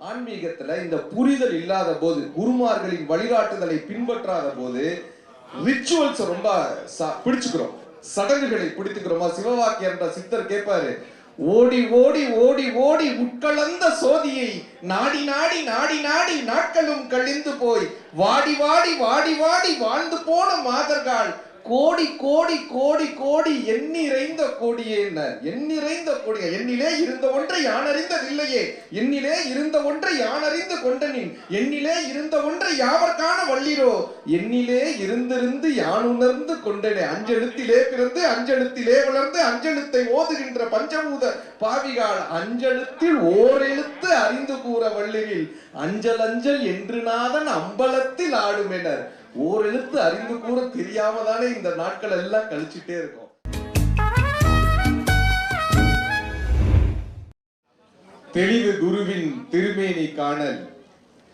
ஆன்மீகத்துல இந்த புரிதல் இல்லாத போது குருமார்களின் வழிகாட்டுதலை பின்பற்றாத போது ரிச்சுவல்ஸ் ரொம்ப பிடிச்சுக்கிறோம். சடங்குகளை பிடித்துக்கிறோமா? சிவவாக்கியர் சித்தர் கேட்பாரு ஓடி ஓடி ஓடி ஓடி உட்கலந்த சோதியை நாடி நாடி நாடி நாடி நாட்களும் கழிந்து போய் வாடி வாடி வாடி வாடி வாழ்ந்து போன மாதர்கள் கோடி கோடி கோடி கோடி எண்ணிறைந்த கோடியே என்ன? எண்ணிறைந்த கோடியே? எண்ணிலே இருந்த ஒன்றை யான் அறிந்ததில்லையே எண்ணிலே இருந்த ஒன்றை யான் அறிந்து கொண்டனின்? எண்ணிலே இருந்த ஒன்றை யாவர் வள்ளிரோ எண்ணிலே இருந்திருந்து யான் உணர்ந்து கொண்டனே? அஞ்செழுத்திலே பிறந்து அஞ்செழுத்திலே வளர்ந்து அஞ்செழுத்தை ஓதுகின்ற பஞ்சபூத பாவிகால் அஞ்செழுத்தில் ஓரெழுத்து அறிந்து கூற வள்ளிரில் அஞ்சல் அஞ்சல் என்று நாதன் அம்பலத்தில் ஆடுமெனர். ஓரெழுத்து அறிந்து கூட தெரியாம தானே இந்த நாட்கள் எல்லாம் கழிச்சுட்டே இருக்கும். தெளிவு குருவின் திருமேனி காணல்.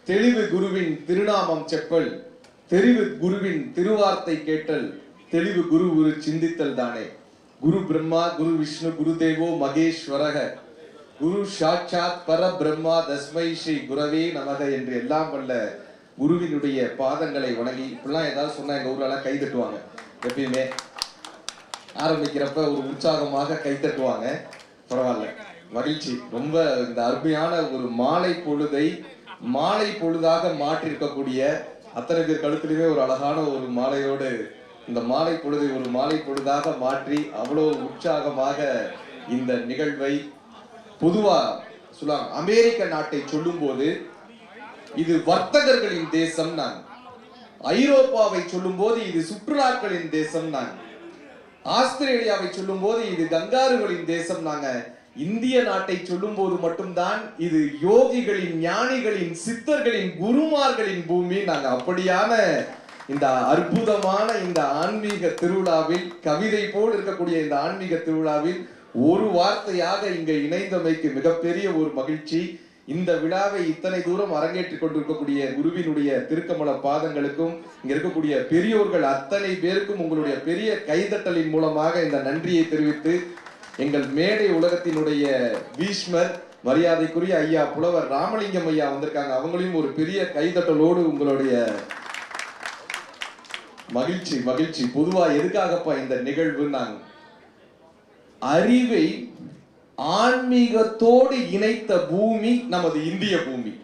தெளிவு குருவின் திருநாமம் செப்பல். தெளிவு குருவின் திருவார்த்தை கேட்டல். தெளிவு குரு ஒரு சிந்தித்தல் தானே. குரு பிரம்மா குரு விஷ்ணு குரு தேவோ மகேஸ்வரக. குரு சாட்சாத் பர பிரம்மா தஸ்மை ஸ்ரீ குரவே நமக என்று எல்லாம் வல்ல குருவினுடைய பாதங்களை வணங்கி இப்படிலாம் ஏதாவது சொன்னா எங்க ஊர்ல கை தட்டுவாங்க. எப்பயுமே ஆரம்பிக்கிறப்ப ஒரு உற்சாகமாக கை தட்டுவாங்க. பரவாயில்ல. மகிழ்ச்சி. ரொம்ப இந்த அருமையான ஒரு மாலை பொழுதை மாலை பொழுதாக மாற்றிருக்கக்கூடிய அத்தனை பேர் கழுத்துலயுமே ஒரு அழகான ஒரு மாலையோடு இந்த மாலை பொழுதை ஒரு மாலை பொழுதாக மாற்றி அவ்வளோ உற்சாகமாக இந்த நிகழ்வை பொதுவாக சொல்லுவாங்க அமெரிக்க நாட்டை சொல்லும்போது இது வர்த்தகர்களின் தேசம் நான். ஐரோப்பாவை சொல்லும்போது இது சுற்றுலாக்களின் தேசம் நான். ஆஸ்திரேலியாவை சொல்லும்போது இது கங்காருகளின் தேசம் நாங்க. இந்திய நாட்டை சொல்லும்போது மட்டும்தான் இது யோகிகளின் ஞானிகளின் சித்தர்களின் குருமார்களின் பூமி நாங்க. அப்படியான இந்த அற்புதமான இந்த ஆன்மீக திருவிழாவில் கவிதை போல் இருக்கக்கூடிய இந்த ஆன்மீக திருவிழாவில் ஒரு வார்த்தையாக இங்க இணைந்தமைக்கு மிகப்பெரிய ஒரு மகிழ்ச்சி. இந்த விழாவை இத்தனை தூரம் அரங்கேற்றிக் கொண்டிருக்கக்கூடிய குருவினுடைய திருக்கமல பாதங்களுக்கும் இங்க இருக்கக்கூடிய பெரியோர்கள் அத்தனை பேருக்கும் உங்களுடைய பெரிய கைதட்டலின் மூலமாக இந்த நன்றியை தெரிவித்து எங்கள் மேடை உலகத்தினுடைய பீஷ்மர் மரியாதைக்குரிய ஐயா புலவர் ராமலிங்கம் ஐயா வந்திருக்காங்க. அவங்களையும் ஒரு பெரிய கைதட்டலோடு உங்களுடைய மகிழ்ச்சி மகிழ்ச்சி. பொதுவா எதுக்காகப்பா இந்த நிகழ்வு நான் அறிவை ஆன்மீகத்தோடு இணைத்த பூமி நமது இந்திய பூமி.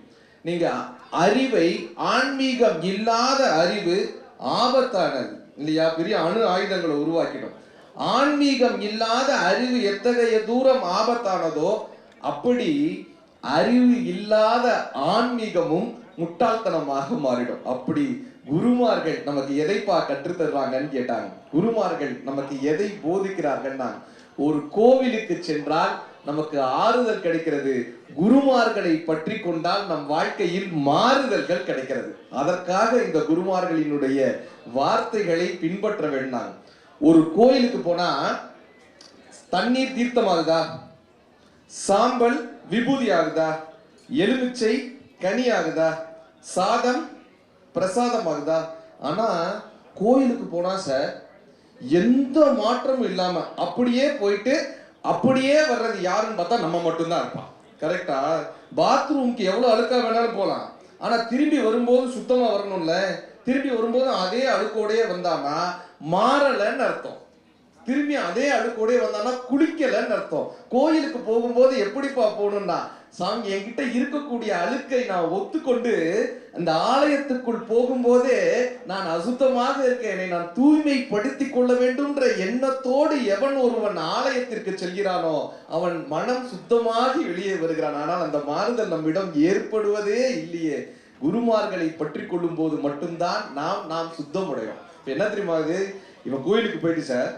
நீங்க அறிவை ஆன்மீகம் இல்லாத அறிவு ஆபத்தானது. இல்லையா? பெரிய அணு ஆயுதங்களை உருவாக்கிடும். ஆன்மீகம் இல்லாத அறிவு எத்தகைய தூரம் ஆபத்தானதோ அப்படி அறிவு இல்லாத ஆன்மீகமும் முட்டாள்தனமாக மாறிடும். அப்படி குருமார்கள் நமக்கு எதைப்பா கற்றுத்தருவாங்கன்னு கேட்டாங்க. குருமார்கள் நமக்கு எதை போதிக்கிறார்கள்னா ஒரு கோவிலுக்கு சென்றால் நமக்கு ஆறுதல் கிடைக்கிறது. குருமார்களை பற்றி கொண்டால் நம் வாழ்க்கையில் மாறுதல்கள் கிடைக்கிறது. அதற்காக இந்த குருமார்களினுடைய வார்த்தைகளை பின்பற்ற வேண்டாம். ஒரு கோயிலுக்கு போனா தண்ணீர் தீர்த்தமாகுதா? சாம்பல் விபூதி ஆகுதா? எலுமிச்சை கனி ஆகுதா? சாதம் பிரசாதம் ஆகுதா? ஆனா கோயிலுக்கு போனா சார் எந்த மாற்றமும் இல்லாம அப்படியே போயிட்டு அப்படியே வர்றது யாருன்னு பார்த்தா நம்ம மட்டும்தான் இருப்பான் கரெக்டா பாத்ரூம்க்கு எவ்வளவு அழுக்கா வேணாலும் போகலாம். ஆனா திரும்பி வரும்போது சுத்தமா வரணும்ல? திரும்பி வரும்போது அதே அழுக்கோடயே வந்தானா மாறலன்னு அர்த்தம். திரும்பி அதே அழுக்கோடயே வந்தானா குளிக்கலன்னு அர்த்தம். கோயிலுக்கு போகும்போது எப்படிப்பா போகணும்னா சாமி என்கிட்ட இருக்கக்கூடிய அழுக்கை நான் ஒத்துக்கொண்டு அந்த ஆலயத்துக்குள் போகும்போதே நான் அசுத்தமாக இருக்கேன் என்னை நான் தூய்மைப்படுத்தி கொள்ள வேண்டும்ன்ற எண்ணத்தோடு எவன் ஒருவன் ஆலயத்திற்கு செல்கிறானோ அவன் மனம் சுத்தமாகி வெளியே வருகிறான். ஆனால் அந்த மாறுதல் நம்மிடம் ஏற்படுவதே இல்லையே. குருமார்களை பற்றி கொள்ளும் போது மட்டும்தான் நாம் நாம் சுத்தமுடையோம். இப்ப என்ன தெரியுமா இது? இவன் கோயிலுக்கு போயிட்டு சார்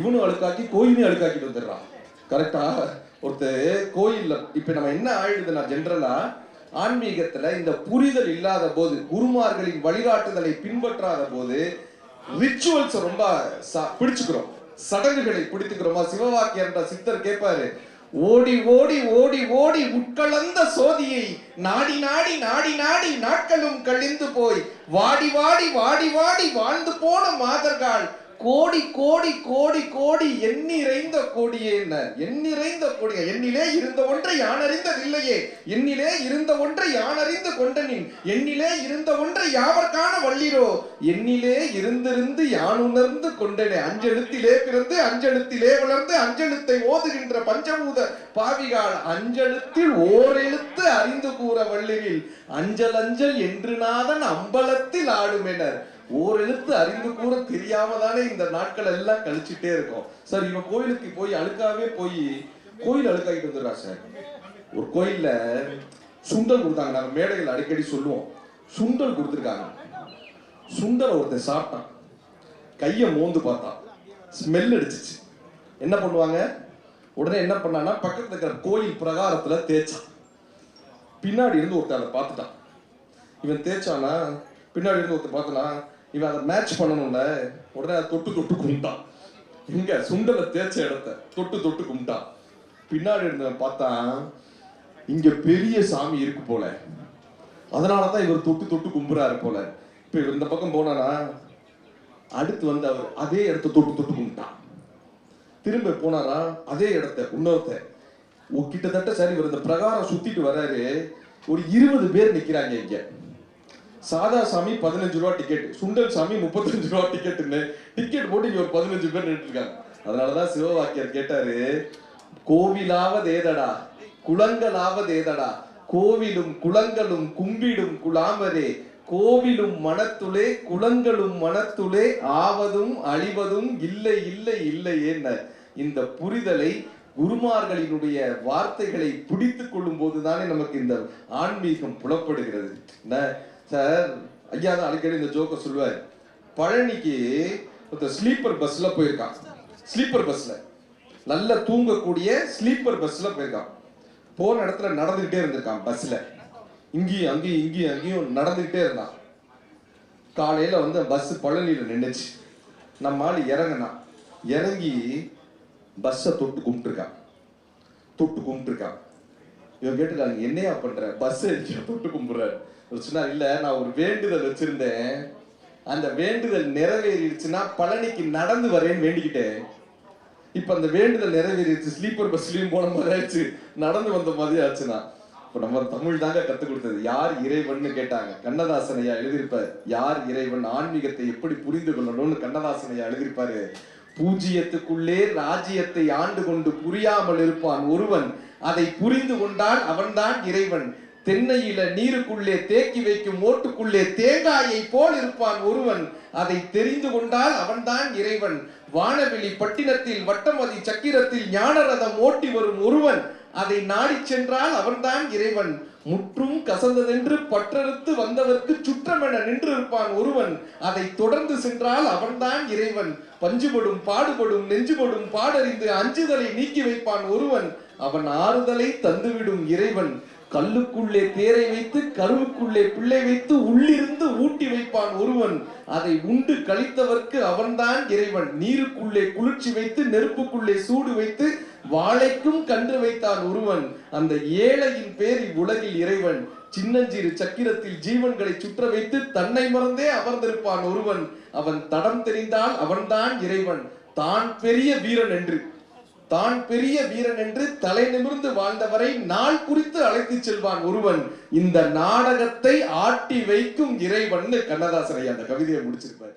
இவனும் அழுக்காக்கி கோயிலையும் அழுக்காக்கிட்டு வந்துடுறான். கரெக்டா ஒருத்தர் கோயிலில் இப்போ நம்ம என்ன ஆயிடுதுன்னா ஜென்ரலா ஆன்மீகத்தில் இந்த புரிதல் இல்லாத போது குருமார்களின் வழிகாட்டுதலை பின்பற்றாத போது ரிச்சுவல்ஸை ரொம்ப பிடிச்சுக்கிறோம். சடங்குகளை பிடித்துக்கிறோமா? சிவவாக்கியன்ற சித்தர் கேட்பாரு ஓடி ஓடி ஓடி ஓடி உட்கலந்த சோதியை நாடி நாடி நாடி நாடி நாட்களும் கழிந்து போய் வாடி வாடி வாடி வாடி வாழ்ந்து போன மாதர்கள் கோடி கோடி கோடி கோடி எண்ணிறைந்த கோடியே என்ன? எண்ணிறைந்த கோடியே. எண்ணிலே இருந்த ஒன்றை யான் அறிந்ததில்லையே எண்ணிலே இருந்த ஒன்றை யான் அறிந்து கொண்டனின். எண்ணிலே இருந்த ஒன்றை யாவர்கான வள்ளிரோ எண்ணிலே இருந்திருந்து யான் உணர்ந்து கொண்டனே. அஞ்செழுத்திலே பிறந்து அஞ்செழுத்திலே வளர்ந்து அஞ்செழுத்தை ஓதுகின்ற பஞ்சபூத பாவிகால் அஞ்செழுத்தில் ஓரெழுத்து அறிந்து கூற வள்ளிரில் அஞ்சல் அஞ்சல் என்று நாதன் அம்பலத்தில் ஆடுமெனர். ஓர் எழுத்து அறிந்து கூட தெரியாம தானே இந்த நாட்கள் எல்லாம் கழிச்சுட்டே இருக்கோம். சார் இவன் கோயிலுக்கு போய் அழுக்காவே போய் கோயில் அழுக்காகிட்டு வந்துடுறா சார். ஒரு கோயில்ல சுண்டல் கொடுத்தாங்க. நாங்க மேடைகள் அடிக்கடி சொல்லுவோம். சுண்டல் கொடுத்துருக்காங்க. சுண்டல் ஒருத்தன் சாப்பிட்டான். கையை மோந்து பார்த்தான். ஸ்மெல் அடிச்சிச்சு. என்ன பண்ணுவாங்க? உடனே என்ன பண்ணான்னா பக்கத்துல இருக்கிற கோயில் பிரகாரத்துல தேய்ச்சான். பின்னாடி இருந்து ஒருத்தர் அதை பார்த்துட்டான். இவன் தேய்ச்சானா பின்னாடி இருந்து ஒருத்தர் பார்த்தனா இவன் அதை மேட்ச் பண்ணணும்ல உடனே தொட்டு தொட்டு கும்பிட்டான். இங்க சுண்டலை தேய்ச்ச இடத்த தொட்டு தொட்டு கும்பிட்டான். பின்னாடி இருந்தவன் பார்த்தா இங்க பெரிய சாமி இருக்கு போல. அதனாலதான் இவர் தொட்டு தொட்டு கும்புறாரு போல. இப்ப இவர் இந்த பக்கம் போனானா அடுத்து வந்து அவர் அதே இடத்த தொட்டு தொட்டு கும்பிட்டான். திரும்ப போனாரா? அதே இடத்த இன்னொருத்த. கிட்டத்தட்ட சரி இவர் இந்த பிரகாரம் சுத்திட்டு வர்றாரு ஒரு இருபது பேர் நிக்கிறாங்க இங்க. சாதா சாமி பதினஞ்சு ரூபா டிக்கெட் சுண்டல் சாமி முப்பத்தஞ்சு ரூபா டிக்கெட்டுன்னு டிக்கெட் போட்டு இங்க ஒரு பதினஞ்சு பேர் நின்றுருக்காங்க அதனாலதான் சிவவாக்கியர் கேட்டாரு கோவிலாவது ஏதடா? குளங்களாவது ஏதடா? கோவிலும் குளங்களும் கும்பிடும் குலாமரே கோவிலும் மனத்துளே குளங்களும் மனத்துளே ஆவதும் அழிவதும் இல்லை இல்லை இல்லை என்ன இந்த புரிதலை குருமார்களினுடைய வார்த்தைகளை பிடித்து கொள்ளும் போதுதானே நமக்கு இந்த ஆன்மீகம் புலப்படுகிறது. என்ன சார் ஐயா தான் அடிக்கடி இந்த ஜோக்க சொல்லுவார். பழனிக்கு ஒருத்தர் ஸ்லீப்பர் பஸ்ல போயிருக்கான். ஸ்லீப்பர் பஸ்ல நல்ல தூங்கக்கூடிய ஸ்லீப்பர் பஸ்ல போயிருக்கான். போன இடத்துல நடந்துகிட்டே இருந்திருக்கான் பஸ்ல இங்கேயும் அங்கேயும் இங்கேயும் அங்கேயும் நடந்துகிட்டே இருந்தான். காலையில வந்து பஸ் பழனியில நின்றுச்சு நம்ம ஆள் இறங்கினான் இறங்கி பஸ்ஸை தொட்டு கும்பிட்டுருக்கான். தொட்டு கும்பிட்டுருக்கான். இவன் கேட்டுருக்காங்க என்னையா பண்ற? பஸ் தொட்டு கும்பிட்றாரு இவர் சொன்னார் இல்ல நான் ஒரு வேண்டுதல் வச்சிருந்தேன். அந்த வேண்டுதல் நிறைவேறிடுச்சுன்னா பழனிக்கு நடந்து வரேன்னு வேண்டிக்கிட்டேன். இப்ப அந்த வேண்டுதல் நிறைவேறிடுச்சு ஸ்லீப்பர் பஸ்லயும் போன மாதிரி ஆயிடுச்சு. நடந்து வந்த மாதிரி ஆச்சுன்னா. இப்ப நம்ம தமிழ் தாங்க கத்து கொடுத்தது. யார் இறைவன்னு கேட்டாங்க. கண்ணதாசன் ஐயா எழுதியிருப்பார். யார் இறைவன் ஆன்மீகத்தை எப்படி புரிந்து கொள்ளணும்னு கண்ணதாசன் ஐயா எழுதியிருப்பாரு. பூஜ்ஜியத்துக்குள்ளே ராஜ்யத்தை ஆண்டு கொண்டு புரியாமல் இருப்பான் ஒருவன். அதை புரிந்து கொண்டால் அவன்தான் இறைவன். தென்னையில நீருக்குள்ளே தேக்கி வைக்கும் ஓட்டுக்குள்ளே தேங்காயை போல் இருப்பான் ஒருவன். அதை தெரிந்து கொண்டால் அவன்தான் இறைவன். வானவெளி பட்டினத்தில் வட்டமதி சக்கிரத்தில் ஞானரதம் ஓட்டி வரும் ஒருவன். அதை நாடி சென்றால் அவன்தான் இறைவன். முற்றும் கசந்ததென்று பற்றறுத்து வந்தவர்க்கு சுற்றமென நின்று இருப்பான் ஒருவன். அதை தொடர்ந்து சென்றால் அவன்தான் இறைவன். பஞ்சுபடும் பாடுபடும் நெஞ்சுபடும் பாடறிந்து அஞ்சுதலை நீக்கி வைப்பான் ஒருவன். அவன் ஆறுதலை தந்துவிடும் இறைவன். கல்லுக்குள்ளே தேரை வைத்து கருவுக்குள்ளே பிள்ளை வைத்து உள்ளிருந்து ஊட்டி வைப்பான் ஒருவன். அதை உண்டு கழித்தவர்க்கு அவன்தான் இறைவன். நீருக்குள்ளே குளிர்ச்சி வைத்து நெருப்புக்குள்ளே சூடு வைத்து வாழைக்கும் கன்று வைத்தான் ஒருவன். அந்த ஏழையின் பேர் இவ்வுலகில் இறைவன். சின்னஞ்சிறு சக்கிரத்தில் ஜீவன்களை சுற்ற வைத்து தன்னை மறந்தே அமர்ந்திருப்பான் ஒருவன். அவன் தடம் தெரிந்தால் அவன்தான் இறைவன். தான் பெரிய வீரன் என்று தான் பெரிய வீரன் என்று தலை நிமிர்ந்து வாழ்ந்தவரை நாள் குறித்து அழைத்து செல்வான் ஒருவன். இந்த நாடகத்தை ஆட்டி வைக்கும் இறைவன் கண்ணதாசரை அந்த கவிதையை முடிச்சிருப்பார்.